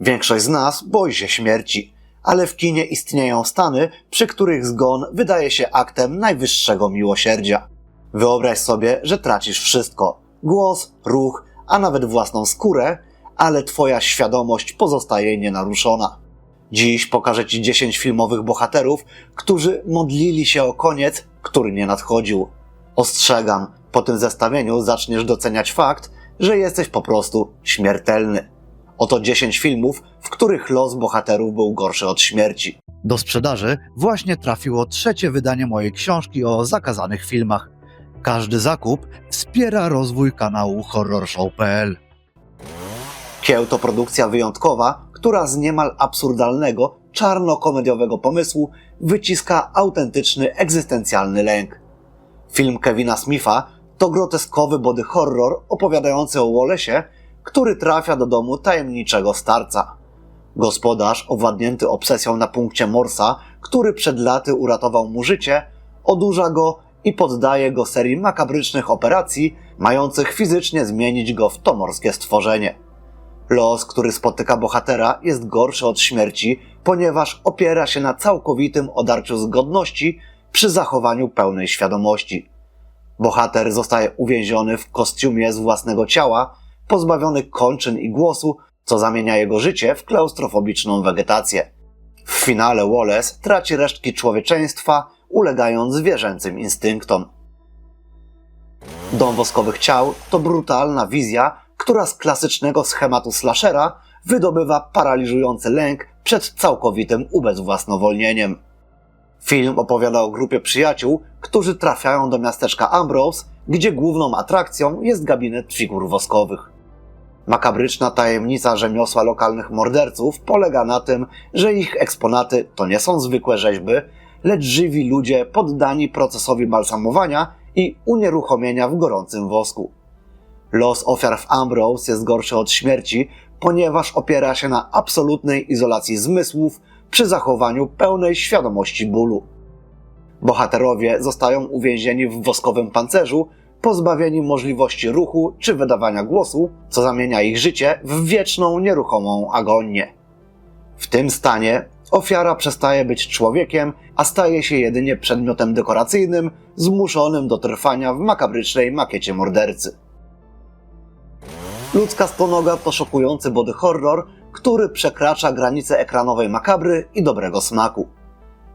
Większość z nas boi się śmierci, ale w kinie istnieją stany, przy których zgon wydaje się aktem najwyższego miłosierdzia. Wyobraź sobie, że tracisz wszystko: głos, ruch, a nawet własną skórę, ale twoja świadomość pozostaje nienaruszona. Dziś pokażę Ci 10 filmowych bohaterów, którzy modlili się o koniec, który nie nadchodził. Ostrzegam, po tym zestawieniu zaczniesz doceniać fakt, że jesteś po prostu śmiertelny. Oto 10 filmów, w których los bohaterów był gorszy od śmierci. Do sprzedaży właśnie trafiło trzecie wydanie mojej książki o zakazanych filmach. Każdy zakup wspiera rozwój kanału horrorshow.pl. Kieł to produkcja wyjątkowa, która z niemal absurdalnego, czarno-komediowego pomysłu wyciska autentyczny, egzystencjalny lęk. Film Kevina Smitha to groteskowy body horror opowiadający o Wallace'ie, który trafia do domu tajemniczego starca. Gospodarz, owładnięty obsesją na punkcie Morsa, który przed laty uratował mu życie, odurza go i poddaje go serii makabrycznych operacji, mających fizycznie zmienić go w to morskie stworzenie. Los, który spotyka bohatera, jest gorszy od śmierci, ponieważ opiera się na całkowitym odarciu zgodności przy zachowaniu pełnej świadomości. Bohater zostaje uwięziony w kostiumie z własnego ciała, pozbawiony kończyn i głosu, co zamienia jego życie w klaustrofobiczną wegetację. W finale Wallace traci resztki człowieczeństwa, ulegając zwierzęcym instynktom. Dom woskowych ciał to brutalna wizja, która z klasycznego schematu slashera wydobywa paraliżujący lęk przed całkowitym ubezwłasnowolnieniem. Film opowiada o grupie przyjaciół, którzy trafiają do miasteczka Ambrose, gdzie główną atrakcją jest gabinet figur woskowych. Makabryczna tajemnica rzemiosła lokalnych morderców polega na tym, że ich eksponaty to nie są zwykłe rzeźby, lecz żywi ludzie poddani procesowi balsamowania i unieruchomienia w gorącym wosku. Los ofiar w Ambrose jest gorszy od śmierci, ponieważ opiera się na absolutnej izolacji zmysłów przy zachowaniu pełnej świadomości bólu. Bohaterowie zostają uwięzieni w woskowym pancerzu, pozbawieni możliwości ruchu czy wydawania głosu, co zamienia ich życie w wieczną, nieruchomą agonię. W tym stanie ofiara przestaje być człowiekiem, a staje się jedynie przedmiotem dekoracyjnym, zmuszonym do trwania w makabrycznej makiecie mordercy. Ludzka stonoga to szokujący body horror, który przekracza granice ekranowej makabry i dobrego smaku.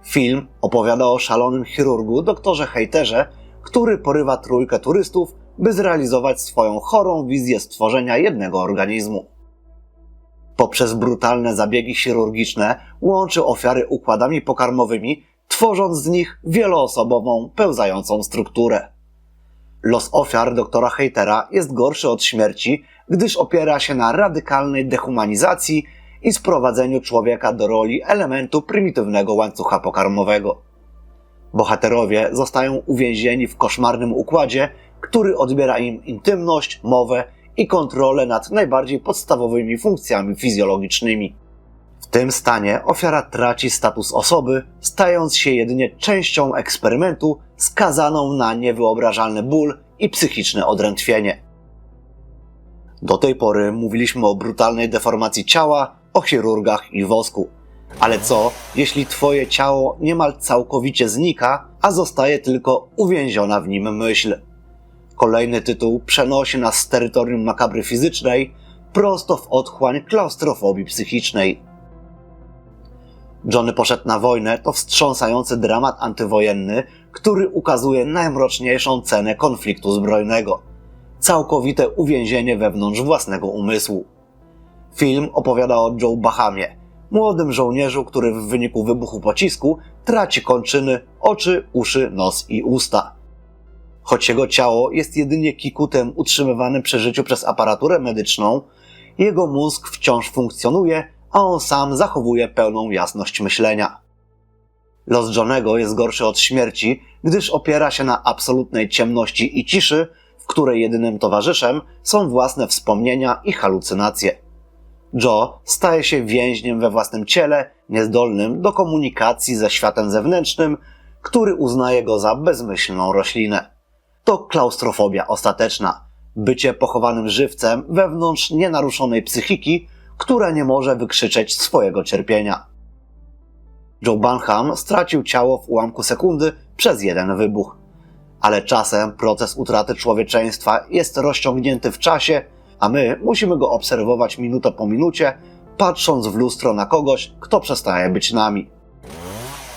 Film opowiada o szalonym chirurgu, doktorze Hejterze, który porywa trójkę turystów, by zrealizować swoją chorą wizję stworzenia jednego organizmu. Poprzez brutalne zabiegi chirurgiczne łączy ofiary układami pokarmowymi, tworząc z nich wieloosobową, pełzającą strukturę. Los ofiar doktora Hejtera jest gorszy od śmierci, gdyż opiera się na radykalnej dehumanizacji i sprowadzeniu człowieka do roli elementu prymitywnego łańcucha pokarmowego. Bohaterowie zostają uwięzieni w koszmarnym układzie, który odbiera im intymność, mowę i kontrolę nad najbardziej podstawowymi funkcjami fizjologicznymi. W tym stanie ofiara traci status osoby, stając się jedynie częścią eksperymentu skazaną na niewyobrażalny ból i psychiczne odrętwienie. Do tej pory mówiliśmy o brutalnej deformacji ciała, o chirurgach i wosku. Ale co, jeśli twoje ciało niemal całkowicie znika, a zostaje tylko uwięziona w nim myśl? Kolejny tytuł przenosi nas z terytorium makabry fizycznej prosto w otchłań klaustrofobii psychicznej. Johnny poszedł na wojnę to wstrząsający dramat antywojenny, który ukazuje najmroczniejszą cenę konfliktu zbrojnego. Całkowite uwięzienie wewnątrz własnego umysłu. Film opowiada o Joe Bahamie, młodym żołnierzu, który w wyniku wybuchu pocisku traci kończyny, oczy, uszy, nos i usta. Choć jego ciało jest jedynie kikutem utrzymywanym przy życiu przez aparaturę medyczną, jego mózg wciąż funkcjonuje, a on sam zachowuje pełną jasność myślenia. Los Johnego jest gorszy od śmierci, gdyż opiera się na absolutnej ciemności i ciszy, w której jedynym towarzyszem są własne wspomnienia i halucynacje. Joe staje się więźniem we własnym ciele, niezdolnym do komunikacji ze światem zewnętrznym, który uznaje go za bezmyślną roślinę. To klaustrofobia ostateczna, bycie pochowanym żywcem wewnątrz nienaruszonej psychiki, które nie może wykrzyczeć swojego cierpienia. Joe Bunham stracił ciało w ułamku sekundy przez jeden wybuch. Ale czasem proces utraty człowieczeństwa jest rozciągnięty w czasie, a my musimy go obserwować minutę po minucie, patrząc w lustro na kogoś, kto przestaje być nami.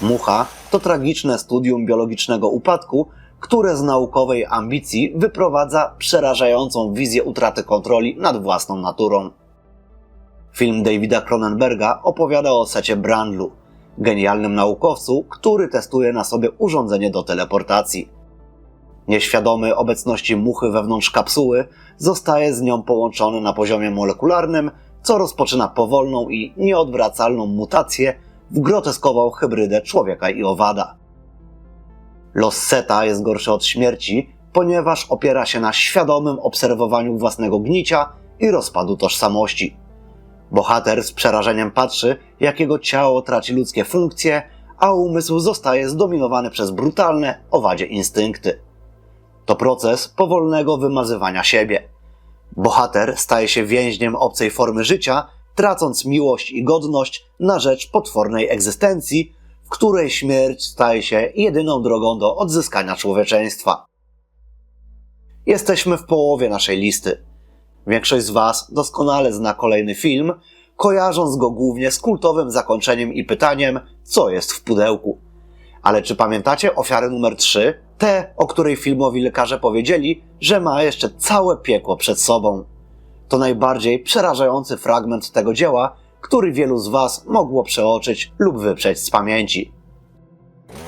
Mucha to tragiczne studium biologicznego upadku, które z naukowej ambicji wyprowadza przerażającą wizję utraty kontroli nad własną naturą. Film Davida Cronenberga opowiada o Secie Brandlu, genialnym naukowcu, który testuje na sobie urządzenie do teleportacji. Nieświadomy obecności muchy wewnątrz kapsuły, zostaje z nią połączony na poziomie molekularnym, co rozpoczyna powolną i nieodwracalną mutację w groteskową hybrydę człowieka i owada. Los Seta jest gorszy od śmierci, ponieważ opiera się na świadomym obserwowaniu własnego gnicia i rozpadu tożsamości. Bohater z przerażeniem patrzy, jak jego ciało traci ludzkie funkcje, a umysł zostaje zdominowany przez brutalne, owadzie instynkty. To proces powolnego wymazywania siebie. Bohater staje się więźniem obcej formy życia, tracąc miłość i godność na rzecz potwornej egzystencji, w której śmierć staje się jedyną drogą do odzyskania człowieczeństwa. Jesteśmy w połowie naszej listy. Większość z Was doskonale zna kolejny film, kojarząc go głównie z kultowym zakończeniem i pytaniem, co jest w pudełku. Ale czy pamiętacie ofiarę numer 3? Tę, o której filmowi lekarze powiedzieli, że ma jeszcze całe piekło przed sobą. To najbardziej przerażający fragment tego dzieła, który wielu z Was mogło przeoczyć lub wyprzeć z pamięci.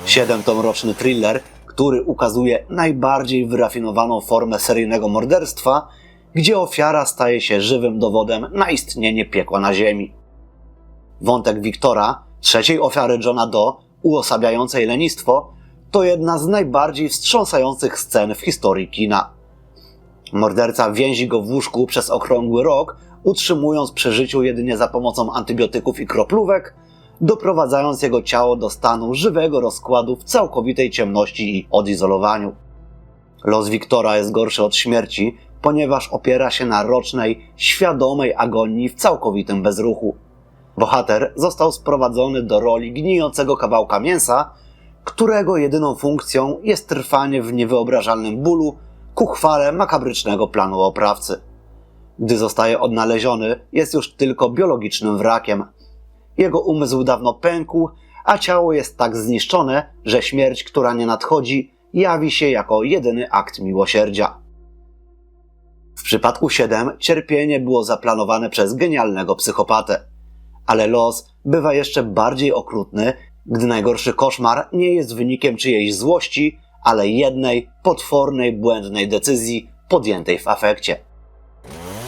Siedem to mroczny thriller, który ukazuje najbardziej wyrafinowaną formę seryjnego morderstwa, gdzie ofiara staje się żywym dowodem na istnienie piekła na ziemi. Wątek Wiktora, trzeciej ofiary Johna Doe, uosabiającej lenistwo, to jedna z najbardziej wstrząsających scen w historii kina. Morderca więzi go w łóżku przez okrągły rok, utrzymując przy życiu jedynie za pomocą antybiotyków i kroplówek, doprowadzając jego ciało do stanu żywego rozkładu w całkowitej ciemności i odizolowaniu. Los Wiktora jest gorszy od śmierci, ponieważ opiera się na rocznej, świadomej agonii w całkowitym bezruchu. Bohater został sprowadzony do roli gnijącego kawałka mięsa, którego jedyną funkcją jest trwanie w niewyobrażalnym bólu ku chwale makabrycznego planu oprawcy. Gdy zostaje odnaleziony, jest już tylko biologicznym wrakiem. Jego umysł dawno pękł, a ciało jest tak zniszczone, że śmierć, która nie nadchodzi, jawi się jako jedyny akt miłosierdzia. W przypadku 7 cierpienie było zaplanowane przez genialnego psychopatę. Ale los bywa jeszcze bardziej okrutny, gdy najgorszy koszmar nie jest wynikiem czyjejś złości, ale jednej potwornej, błędnej decyzji podjętej w afekcie.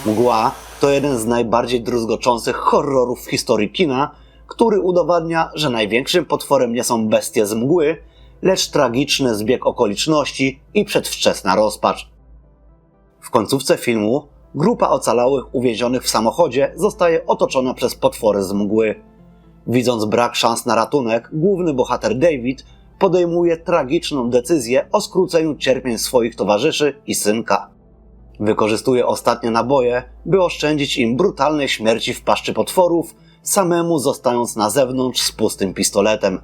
Mgła to jeden z najbardziej druzgoczących horrorów w historii kina, który udowadnia, że największym potworem nie są bestie z mgły, lecz tragiczny zbieg okoliczności i przedwczesna rozpacz. W końcówce filmu grupa ocalałych uwięzionych w samochodzie zostaje otoczona przez potwory z mgły. Widząc brak szans na ratunek, główny bohater David podejmuje tragiczną decyzję o skróceniu cierpień swoich towarzyszy i synka. Wykorzystuje ostatnie naboje, by oszczędzić im brutalnej śmierci w paszczy potworów, samemu zostając na zewnątrz z pustym pistoletem.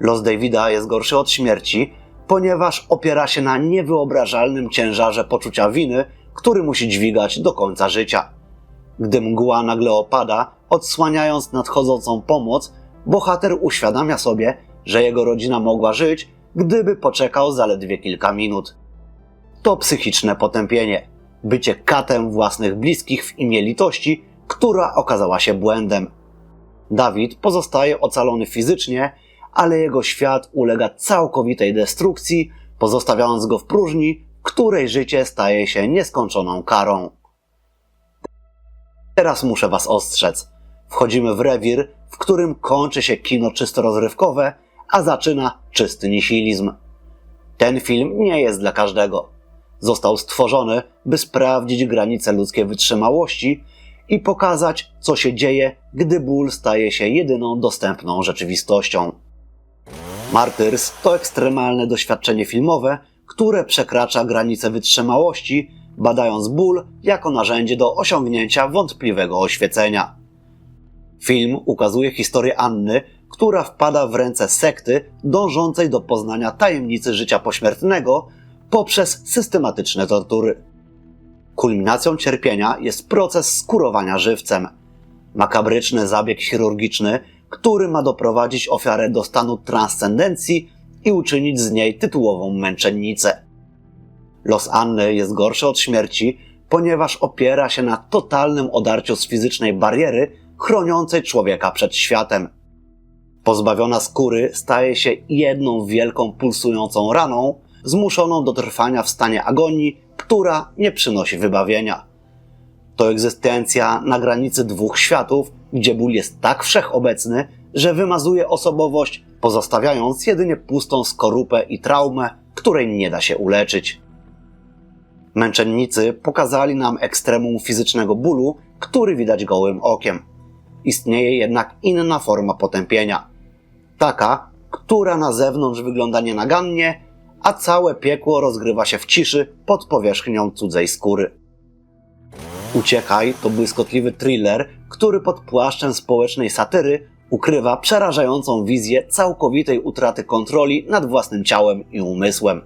Los Davida jest gorszy od śmierci, ponieważ opiera się na niewyobrażalnym ciężarze poczucia winy, który musi dźwigać do końca życia. Gdy mgła nagle opada, odsłaniając nadchodzącą pomoc, bohater uświadamia sobie, że jego rodzina mogła żyć, gdyby poczekał zaledwie kilka minut. To psychiczne potępienie, bycie katem własnych bliskich w imię litości, która okazała się błędem. Dawid pozostaje ocalony fizycznie, ale jego świat ulega całkowitej destrukcji, pozostawiając go w próżni, której życie staje się nieskończoną karą. Teraz muszę was ostrzec. Wchodzimy w rewir, w którym kończy się kino czysto rozrywkowe, a zaczyna czysty nihilizm. Ten film nie jest dla każdego. Został stworzony, by sprawdzić granice ludzkiej wytrzymałości i pokazać, co się dzieje, gdy ból staje się jedyną dostępną rzeczywistością. Martyrs to ekstremalne doświadczenie filmowe, które przekracza granice wytrzymałości, badając ból jako narzędzie do osiągnięcia wątpliwego oświecenia. Film ukazuje historię Anny, która wpada w ręce sekty dążącej do poznania tajemnicy życia pośmiertnego poprzez systematyczne tortury. Kulminacją cierpienia jest proces skurowania żywcem. Makabryczny zabieg chirurgiczny, który ma doprowadzić ofiarę do stanu transcendencji i uczynić z niej tytułową męczennicę. Los Anny jest gorszy od śmierci, ponieważ opiera się na totalnym odarciu z fizycznej bariery chroniącej człowieka przed światem. Pozbawiona skóry staje się jedną wielką pulsującą raną, zmuszoną do trwania w stanie agonii, która nie przynosi wybawienia. To egzystencja na granicy dwóch światów, gdzie ból jest tak wszechobecny, że wymazuje osobowość, pozostawiając jedynie pustą skorupę i traumę, której nie da się uleczyć. Męczennicy pokazali nam ekstremum fizycznego bólu, który widać gołym okiem. Istnieje jednak inna forma potępienia. Taka, która na zewnątrz wygląda nienagannie, a całe piekło rozgrywa się w ciszy pod powierzchnią cudzej skóry. Uciekaj to błyskotliwy thriller, który pod płaszczem społecznej satyry ukrywa przerażającą wizję całkowitej utraty kontroli nad własnym ciałem i umysłem.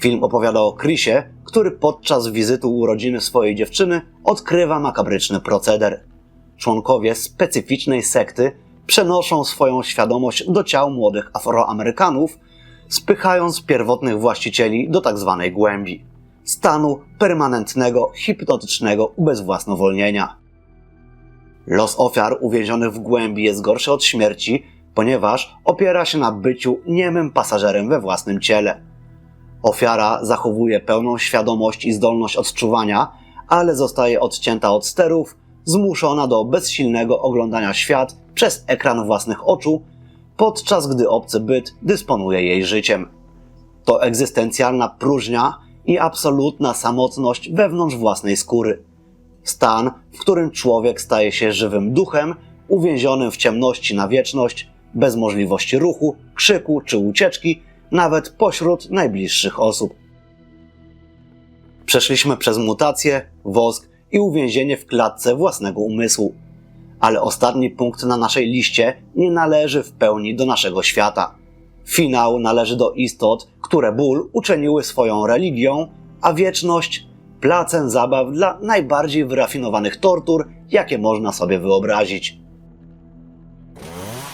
Film opowiada o Chrisie, który podczas wizyty urodziny swojej dziewczyny odkrywa makabryczny proceder. Członkowie specyficznej sekty przenoszą swoją świadomość do ciał młodych Afroamerykanów, spychając pierwotnych właścicieli do tzw. Tak głębi stanu permanentnego, hipnotycznego ubezwłasnowolnienia. Los ofiar uwięzionych w głębi jest gorszy od śmierci, ponieważ opiera się na byciu niemym pasażerem we własnym ciele. Ofiara zachowuje pełną świadomość i zdolność odczuwania, ale zostaje odcięta od sterów, zmuszona do bezsilnego oglądania świat przez ekran własnych oczu, podczas gdy obcy byt dysponuje jej życiem. To egzystencjalna próżnia i absolutna samotność wewnątrz własnej skóry. Stan, w którym człowiek staje się żywym duchem, uwięzionym w ciemności na wieczność, bez możliwości ruchu, krzyku czy ucieczki, nawet pośród najbliższych osób. Przeszliśmy przez mutację, wosk i uwięzienie w klatce własnego umysłu. Ale ostatni punkt na naszej liście nie należy w pełni do naszego świata. Finał należy do istot, które ból uczyniły swoją religią, a wieczność placem zabaw dla najbardziej wyrafinowanych tortur, jakie można sobie wyobrazić.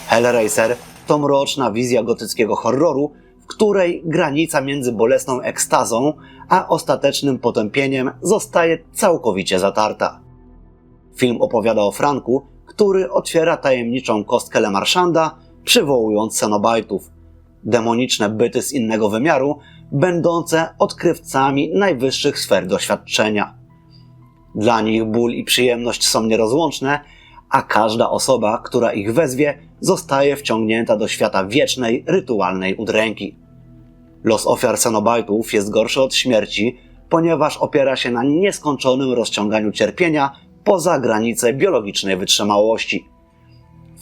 Hellraiser to mroczna wizja gotyckiego horroru, w której granica między bolesną ekstazą a ostatecznym potępieniem zostaje całkowicie zatarta. Film opowiada o Franku, który otwiera tajemniczą kostkę Le Marchanda, przywołując Cenobajtów, demoniczne byty z innego wymiaru, będące odkrywcami najwyższych sfer doświadczenia. Dla nich ból i przyjemność są nierozłączne, a każda osoba, która ich wezwie, zostaje wciągnięta do świata wiecznej, rytualnej udręki. Los ofiar Cenobajtów jest gorszy od śmierci, ponieważ opiera się na nieskończonym rozciąganiu cierpienia poza granice biologicznej wytrzymałości.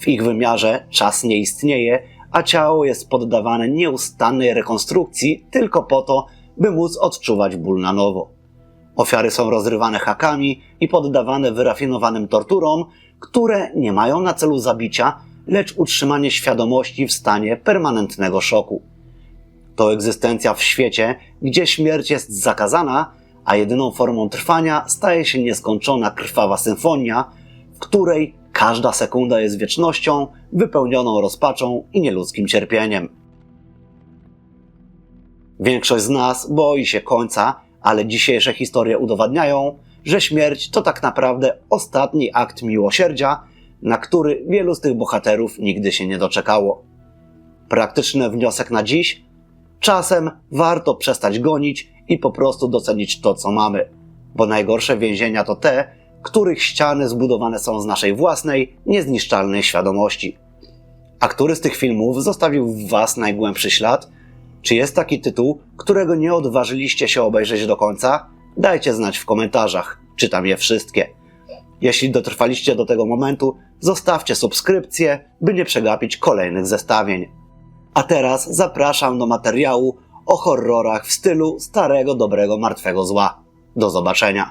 W ich wymiarze czas nie istnieje, a ciało jest poddawane nieustannej rekonstrukcji tylko po to, by móc odczuwać ból na nowo. Ofiary są rozrywane hakami i poddawane wyrafinowanym torturom, które nie mają na celu zabicia, lecz utrzymanie świadomości w stanie permanentnego szoku. To egzystencja w świecie, gdzie śmierć jest zakazana, a jedyną formą trwania staje się nieskończona krwawa symfonia, w której każda sekunda jest wiecznością wypełnioną rozpaczą i nieludzkim cierpieniem. Większość z nas boi się końca, ale dzisiejsze historie udowadniają, że śmierć to tak naprawdę ostatni akt miłosierdzia, na który wielu z tych bohaterów nigdy się nie doczekało. Praktyczny wniosek na dziś: czasem warto przestać gonić i po prostu docenić to, co mamy, bo najgorsze więzienia to te, których ściany zbudowane są z naszej własnej, niezniszczalnej świadomości. A który z tych filmów zostawił w Was najgłębszy ślad? Czy jest taki tytuł, którego nie odważyliście się obejrzeć do końca? Dajcie znać w komentarzach, czytam je wszystkie. Jeśli dotrwaliście do tego momentu, zostawcie subskrypcję, by nie przegapić kolejnych zestawień. A teraz zapraszam do materiału o horrorach w stylu starego, dobrego, martwego zła. Do zobaczenia.